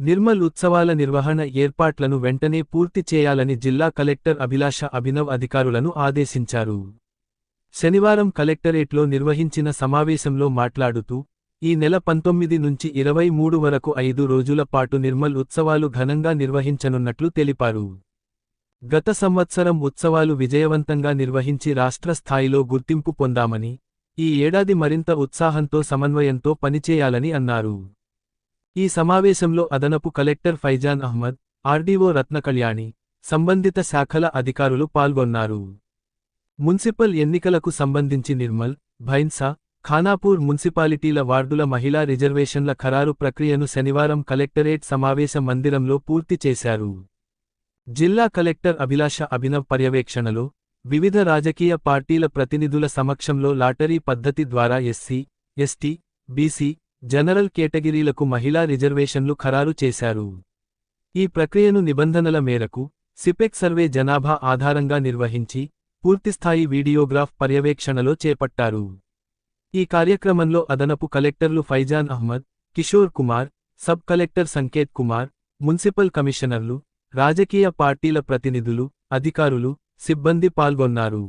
నిర్మల్ ఉత్సవాల నిర్వహణ ఏర్పాట్లను వెంటనే పూర్తి చేయాలని జిల్లా కలెక్టర్ అభిలాష అభినవ్ అధికారులను ఆదేశించారు. శనివారం కలెక్టరేట్లో నిర్వహించిన సమావేశంలో మాట్లాడుతూ ఈ నెల పంతొమ్మిది నుంచి ఇరవై మూడు వరకు ఐదు రోజుల పాటు నిర్మల్ ఉత్సవాలు ఘనంగా నిర్వహించనున్నట్లు తెలిపారు. గత సంవత్సరం ఉత్సవాలు విజయవంతంగా నిర్వహించి రాష్ట్ర స్థాయిలో గుర్తింపు పొందామని ఈ ఏడాది మరింత ఉత్సాహంతో సమన్వయంతో పనిచేయాలని అన్నారు. ఈ సమావేశంలో అదనపు కలెక్టర్ ఫైజాన్ అహ్మద్ ఆర్డీఓ రత్నకళ్యాణి సంబంధిత శాఖల అధికారులు పాల్గొన్నారు. మున్సిపల్ ఎన్నికలకు సంబంధించి నిర్మల్ భైన్సా ఖానాపూర్ మున్సిపాలిటీల వార్డుల మహిళా రిజర్వేషన్ల ఖరారు ప్రక్రియను శనివారం కలెక్టరేట్ సమావేశ మందిరంలో పూర్తి చేశారు. జిల్లా కలెక్టర్ అభిలాష అభినవ్ పర్యవేక్షణలో వివిధ రాజకీయ పార్టీల ప్రతినిధుల సమక్షంలో లాటరీ పద్ధతి ద్వారా ఎస్సీ ఎస్టీ బీసీ జనరల్ కేటగిరీలకు మహిళా రిజర్వేషన్లు ఖరారు చేశారు. ఈ ప్రక్రియను నిబంధనల మేరకు సిపెక్ సర్వే జనాభా ఆధారంగా నిర్వహించి పూర్తిస్థాయి వీడియోగ్రాఫ్ పర్యవేక్షణలో చేపట్టారు. ఈ కార్యక్రమంలో అదనపు కలెక్టర్లు Faizan Ahmed Kishore Kumar sub collector Sanket Kumar municipal కమిషనర్లు రాజకీయ పార్టీల ప్రతినిధులు అధికారులు సిబ్బంది పాల్గొన్నారు.